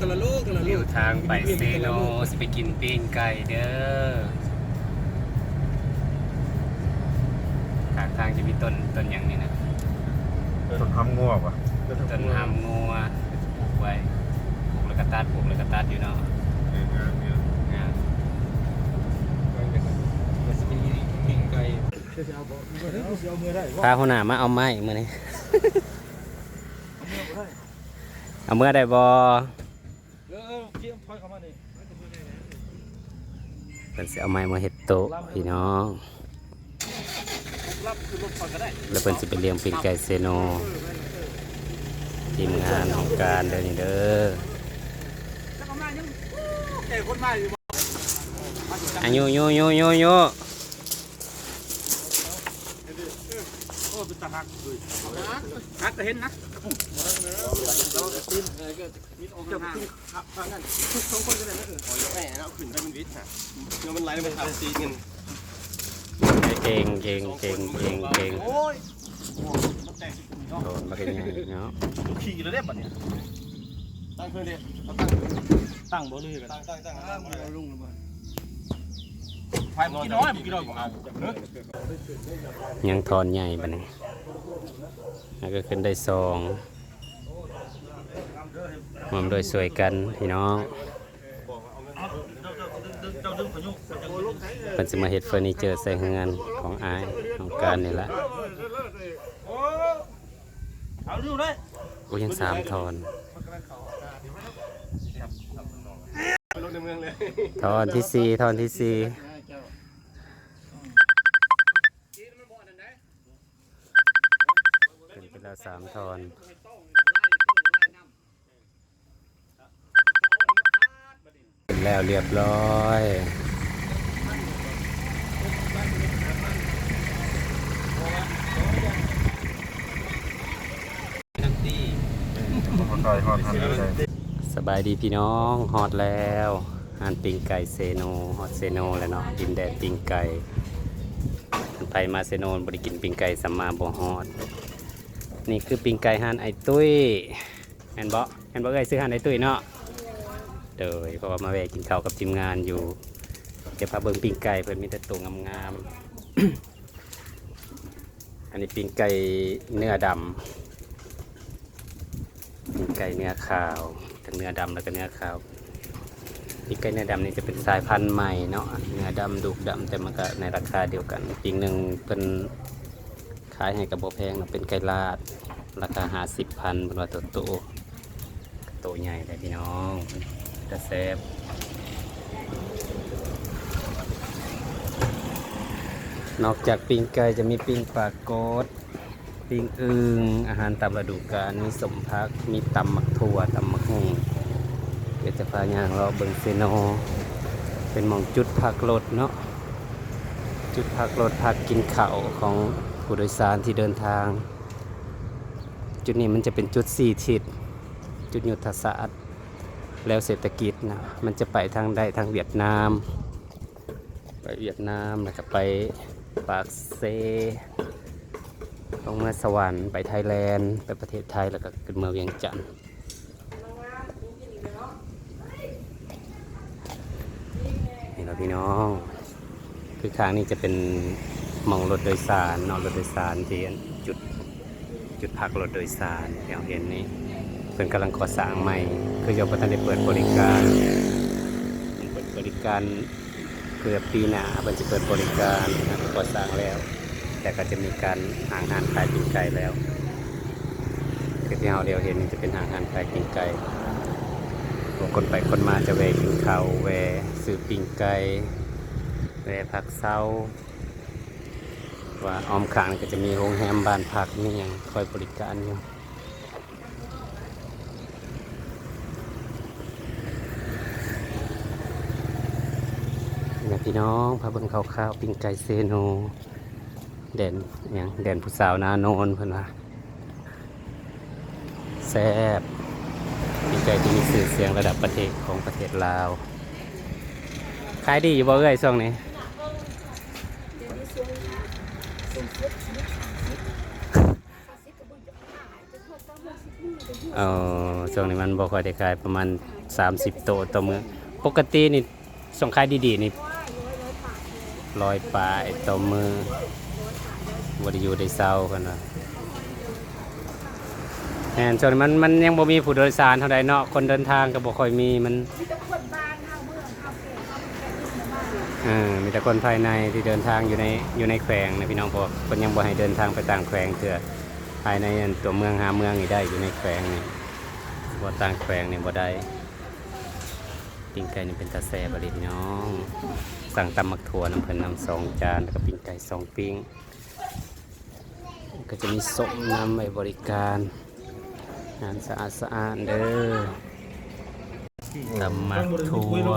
กะละโลกะละโลอยู่ทางไปเซโนสิไปกินปิ้งไก่เด้อทางทางจะมีต้นต้นอย่างนี้นะ ต้นทำงวกว่ะต้นหามงัวปลูกไว้ปลูกแล้วก็ตัดปลูกแล้วก็ตัดอยู่เนาะงานเนี่ยงามมันจะมีปิ้งไก่เชื่อจะเอาบ่เมื่อไหร่เอามือได้พาหัวหน้ามาเอาไม้มือนี้ เอาเมื่อได้บอเออเกี่ยมพอยเข้ามานี่เป็นสิเอาไม้มาเฮ็ดโตะพี่น้องรับคือรถพอยก็ได้แล้วเป็นสิไปเลี้ยงปิ้งไก่เซโนทีมงานของการเด้อนี่เด้อแล้วก็มายังแก่คนมาอยู่บ่อายุยุยุยุยุ โอ้เป็น ตาหักเลยหักแต่เห็นนะเราตีนอะไรก็มิดออกข้างครับทางนั้นทุกสองคนก็ได้นะเออโอ้ยแม่เอาขึ้นไปมันวิทย์ฮะเดี๋ยวมันไหลไปทางซีกันเก่งเก่งเก่งเก่งเก่งโอ้ยมันแตกสิคุณเนาะโดนมาเป็นไงเนาะขี่แล้วได้บัดเนี่ยตั้งเพื่อนดิเอาตั้งตั้งบ่เลยกันตั้งตั้งตั้งเอาลุงมา ไฟมันน้อยมันน้อยยังทอนใหญ่ปะเนี่ยแล้วก็ขึ้นได้สองมันโดยสวยกันพี่น้องเป็นสมาเฮ็ดเฟอร์นิเจอร์ใส่เฮือนของอายของการนี่ละเอาดูเลยกูยังสามทอนลงในเมืองเลยทอนที่สี่ทอนที่สี่ แล้วสามทอนเป็นแล้วเรียบร้อยสบายดีพี่น้องฮอตแล้วหานปิงไก่เซโนฮอตเซโนแล้วเนาะดินแดนปิงไก่ไปมาเซโนบริกินปิงไก่สัมมาบ่ฮอต นี่คือปิงไก่หานไอตุ้ยแอนบ่แอนบ่เอ้ยซื้อหานไอตุ้ยเนาะเดยเพราะว่ามาแวะกินข้าวกับทีมงานอยู่เดี๋ยวพาเบิ่งปิงไก่เพิ่นมีแต่ตัวงามๆอันนี้ปิงไก่เนื้อดำมีไก่เนื้อขาวทั้งเนื้อดำแล้วก็เนื้อขาวมีไก่เนื้อดำนี่จะเป็นสายพันธุ์ใหม่เนาะเนื้อดำดุกดำแต่มันก็ในราคาเดียวกันปีหนึ่งเป็นายให้กับโบแพงเนาะเป็นไก่ลาด ราคาหาสิบพันเป็นว่าตัวโตโตใหญ่เลยพี่น้องจะแซบนอกจากปิ้งไก่จะมีปิ้งปลากดปิ้งอึงอาหารตามฤดูกาลมีสมพักมีตำมักถั่วตำมักฮุงเดี๋ยวจะพาย่างเราเบิงเซโนเป็นมองจุดพักรถเนาะจุดพักรถพักกินข้าวของ ผู้โดยสารที่เดินทาง จุดนี้มันจะเป็นจุดสี่ทิศจุดยุทธศาสตร์ แล้วเศรษฐกิจนะมันจะไปทางใดทางเวียดนาม ไปเวียดนามแล้วก็ไปปากเซลงมาสวรรค์ไปไทยแลนด์ ไปประเทศไทยแล้วก็ขึ้นเมืองเวียงจันทร์นี่เราพี่น้อง คือทางนี้จะเป็น มองรถโดยสารนอนรถโดยสารที่จุดจุดพักรถโดยสารอย่างเห็นนี้เพิ่นกำลังก่อสร้างใหม่ คือยังบ่ทันได้เปิดบริการเปิดบริการเกือบปีหน้าเพิ่นจะเปิดบริการก่อสร้างแล้ว แต่ก็จะมีการหางหานขายปิ้งไก่แล้วคือที่เราเดียวเห็นจะเป็นหางหานขายปิ้งไก่คนไปคนมาจะแวะกินข้าวแวะซื้อปิ้งไก่แวะพักเศร้า ว่าอ้อมขางก็จะมีโรงแรมบ้านพักนี่ยังคอยบริการอยู่พี่น้องพาเบิ่งข้าวๆปิ้งไก่เซโนแดนหยังแดนผู้สาวนาโนนเพิ่นว่าแซ่บดีใจที่มีสื่อเสียงระดับประเทศของประเทศลาวขายดีอยู่บ่เอ้ยช่วงนี้ เออช่วงนี้มันบ่ค่อยได้ขายประมาณ 30 โตต่อมื้อปกตินี่ส่งขายดีๆนี่ร้อยปลายต่อมือบ่ได้อยู่ได้เศร้ากันว่าแม่นช่วงนี้มันมันยังบ่มีผู้โดยสารเท่าใดเนาะคนเดินทางก็บ่ค่อยมีมันมีแต่คนบ้าน มีแต่คนภายในที่เดินทางอยู่ในอยู่ในแขวงนะพี่น้องพราะว่าคนยังบ่ให้เดินทางไปต่างแขวงเถื่อภายในตัวเมืองหาเมืองนี่ได้อยู่ในแขวงนี่บ่ต่างแขวงนี่บ่ได้ปิ้งไก่นี่เป็นตาแซ่บเลยพี่น้อง สั่งตำมักถั่วน้ำเพิ่นนำสองจานแล้วก็ปิ้งไก่สองปิ้งก็จะมีส้มน้ำไว้บริการงานสะอาดสะอาดเด้อ ตำมักถั่ว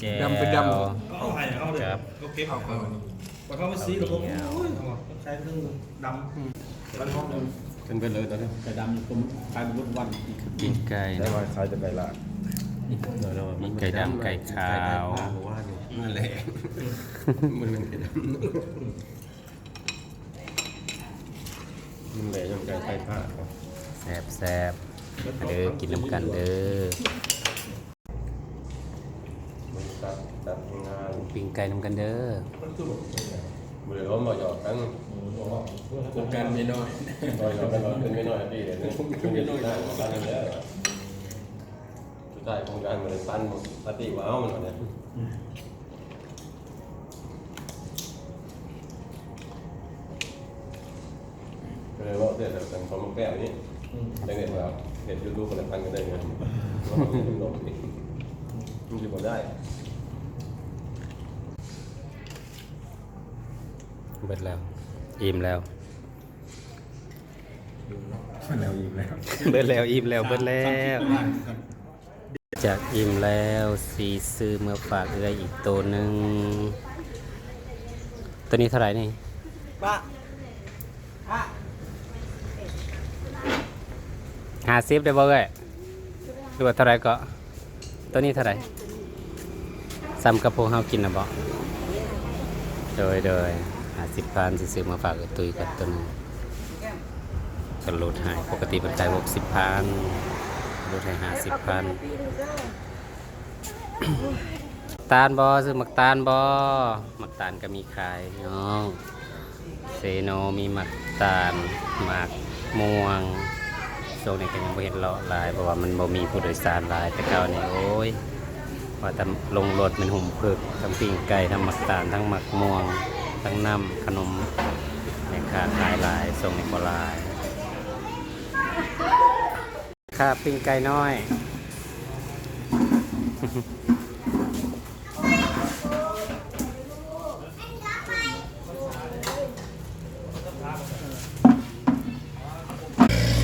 แจวดำเป็นดำ เอาให้เอาเลยโอเคเอาเข้าไปเขาไปซีกับผมโอ้ยใช้เครื่องดำมันห้องนึงเป็นไปเลยตอนนี้แต่ดำผมกลายเป็นรถวันกินไก่ได้ว่าใครจะไปละมีไก่ดำไก่ขาวว่าเนั่นแหละมันเป็นไก่ดำมันแหละยังไก่ไก่ผ้าแซ่บแซ่บ มาเด้อกินน้ำกันเด้อมันตัดตัดงานปิ้งไก่น้ำกันเด้อบุรีรัมย์มาหยอกกันโครงการไม่น้อยต่อยหยอกกันเราเป็นไม่น้อยดีเลยนี่ไม่น้อยได้ของกันแล้วสุดท้ายโครงการมันเลยสั้นปฏิว้าวมันเนี่ยก็เลยว่าเดี๋ยวแต่งความแก้วนี่ได้เงินแล้ว เห็นยูทูบคนละพันก็ได้เงินมันอยู่บ่ได้เบิดแล้ว อิ่มแล้ว แล้วอีกแล้วเบิดแล้วอิ่มแล้วเบิดแล้ว จากอิ่มแล้วสีซื้อเมื่อฝากเอื้อยอีกตัวหนึ่งตัวนี้เท่าไหร่นี่ ป้า หาสิบได้บ่เอ้ยหรือว่าเท่าไรก็ ตัวนี้เท่าไรซ้ำกับพวกเฮากินนะบ่โดยโดยหาสิบพันซื้อมาฝากตุยกับตัวนึงกันลดให้ปกติมันขายหกสิบพันลดให้หาสิบพันตาลบอซื้อหมักตาลบอหมักตาลก็มีขายน้องเซโนมีหมักตาลหมักม่วง โซนนี้ก็ยังไม่เห็นเลาะหลายเพราะว่ามันบ่มีผู้โดยสารหลายแต่เก่านี่โอ้ยว่าแต่ลงรถมันหุ่มพึกทั้งปิ้งไก่ทั้งหมักตาลทั้งหมักม่วง ทั้งน้ำขนมแม่ค้าขายหลายส่งในบ่หลายค่าปิ้งไก่น้อย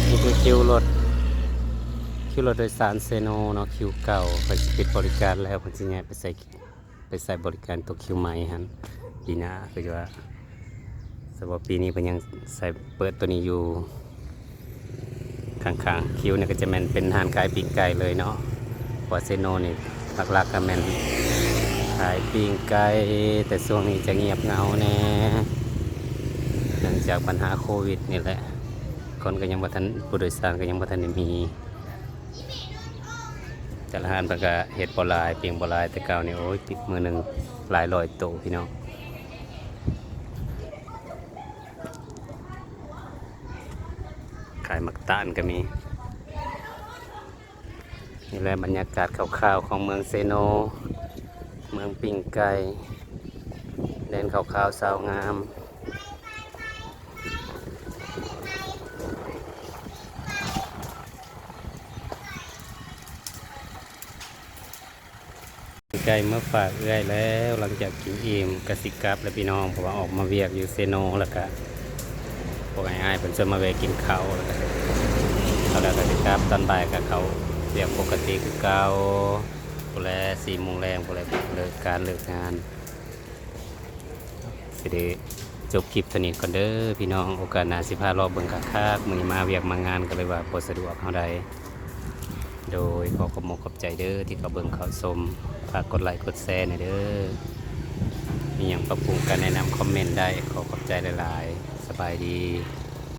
นี่คือคิวรถ คิวรถโดยสารเซโนเนาะคิวเก่าเพิ่นปิดบริการแล้วเพิ่นสิย้ายไปใส่ไปใส่บริการตัวคิวใหม่หันปีหน้าคือว่าสำหรับปีนี้เพิ่นยังใส่เปิดตัวนี้อยู่ข้างๆคิวเนี่ยก็จะแม่นเป็นอาหารขายปิ้งไก่เลยเนาะพราะเซโนนี่หลักๆก็แม่นขายปิ้งไก่แต่ช่วงนี้จะเงียบเงาแน่เนื่องจากปัญหาโควิดนี่แหละคนก็ยังบ่ทันผู้โดยสารก็ยังบ่ทันได้มี แต่ละหานเพิ่นก็เฮ็ดบ่หลายเพียงบ่หลายแต่เก่านี่โอ้ยปิดมือหนึ่งหลายร้อยโตพี่น้องขายมักตาลก็มีนี่แหละบรรยากาศคร่าวๆของเมืองเซโน เมืองปิ่งไก่เดินขาวๆสาวงาม ไก่มาฝากเอื้อยแล้วหลังจากกินอิ่มกสิกับแล้วพี่น้องเพราะว่าออกมาเวียกอยู่เซโนแล้วก็พวกง่ายๆเป็นชวนมาเวกินเขาแล้วก็เขาแล้วกสิกับตอนบ่ายกับเขาเรียกปกติคือเก่าผู้แลสี่โมงแรงผู้แลเลิกการเลิกงานสิได้จบคลิปเท่านี้ก่อนเด้อพี่น้องโอกาสหน้าสิพารอบเบิ่งคักๆมื้อมาเวียกมางานก็เลยว่าบ่สะดวกเฮาใดโดยขอขอบคุณขอบใจเด้อที่เขาเบิ่งเขาชมากกดไลค์กดแชร์หน่อยเด้อมีอย่างปรับปรุงการแนะนำคอมเมนต์ได้ขอขอบใจหลาย ๆ สบายดี